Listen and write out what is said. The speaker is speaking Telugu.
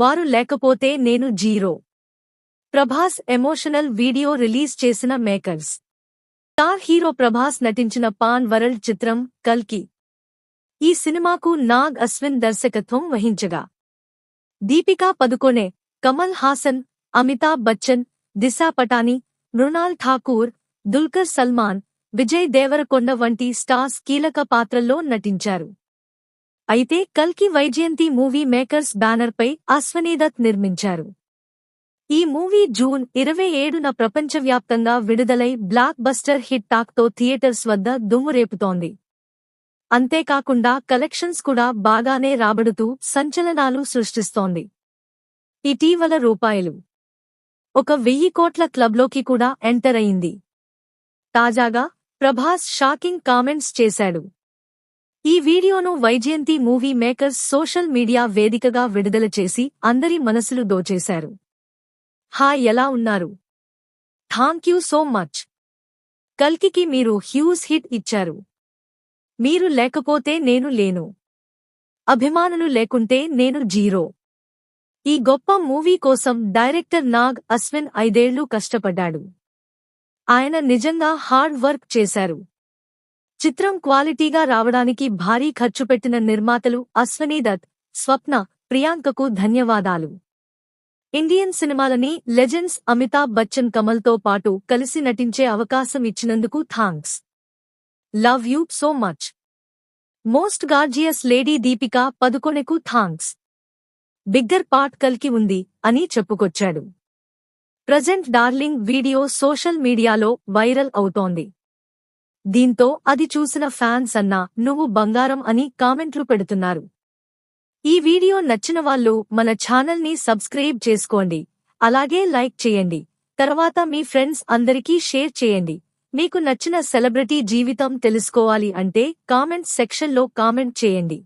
వారు లేకపోతే నేను zero. Prabhas emotional video release చేసిన మేకర్స్. స్టార్ హీరో ప్రభాస్ నటించిన పాన్ వరల్డ్ చిత్రం కల్కి. ఈ సినిమాకు నాగ్ అశ్విన్ దర్శకత్వం వహించగా. దీపికా పదుకొనే కమల్ హాసన్ అమితాబ్ బచ్చన్ దిశా పటాని మృణాల్ ఠాకూర్ దుల్కర్ సల్మాన్ విజయ్ దేవరకొండ వంటి స్టార్స్ కీలక పాత్రల్లో నటించారు. అయితే కల్కి వైజయంతి మూవీ మేకర్స్ బ్యానర్పై అశ్వనీదత్ నిర్మించారు. ఈ మూవీ జూన్ ఇరవై ఏడున ప్రపంచవ్యాప్తంగా విడుదలై బ్లాక్ బస్టర్ హిట్ టాక్తో థియేటర్స్ వద్ద దుమ్మురేపుతోంది అంతేకాకుండా కలెక్షన్స్ కూడా బాగానే రాబడుతూ సంచలనాలు సృష్టిస్తోంది. ఇటీవల రూపాయలు. ఒక వెయ్యి కోట్ల క్లబ్లోకి కూడా ఎంటర్ అయింది. తాజాగా ప్రభాస్ షాకింగ్ కామెంట్స్ చేశాడు. ఈ వీడియోను Vyjayanthi movie makers social media వేదికగా విడుదల చేసి అందరి మనసులు దోచేశారు. హాయ్ ఎలా ఉన్నారు? Thank you so much. కల్కికి మీరు హ్యూజ్ హిట్ ఇచ్చారు. మీరు లేకపోతే నేను లేను. అభిమానులు లేకుంటే నేను జీరో. ఈ గొప్ప మూవీ కోసం డైరెక్టర్ నాగ్ అశ్విన్ ఐదేళ్ళు కష్టపడ్డాడు. ఆయన నిజంగా హార్డ్ వర్క్ చేశారు. చిత్రం క్వాలిటీగా రావడానికి భారీ ఖర్చు పెట్టిన నిర్మాతలు అశ్వనీ దత్ స్వప్న ప్రియాంకకు ధన్యవాదాలు. ఇండియన్ సినిమాలని లెజెండ్స్ అమితాబ్ బచ్చన్ కమల్తో పాటు కలిసి నటించే అవకాశం ఇచ్చినందుకు thanks. Love you so much. Most gorgeous lady Deepika పదుకొనెకు thanks. Bigger part కలికి ఉంది అని చెప్పుకొచ్చాడు. ప్రజెంట్ డార్లింగ్ వీడియో సోషల్ మీడియాలో వైరల్ అవుతోంది. దీంతో అది చూసిన ఫ్యాన్స్ అన్నా నువ్వు బంగారం అని కామెంట్లు పెడుతున్నారు. ఈ వీడియో నచ్చిన వాళ్ళు మన ఛానల్ని సబ్స్క్రైబ్ చేసుకోండి. అలాగే లైక్ చేయండి. తర్వాత మీ ఫ్రెండ్స్ అందరికీ షేర్ చేయండి. మీకు నచ్చిన సెలబ్రిటీ జీవితం తెలుసుకోవాలి అంటే కామెంట్ సెక్షన్లో కామెంట్ చేయండి.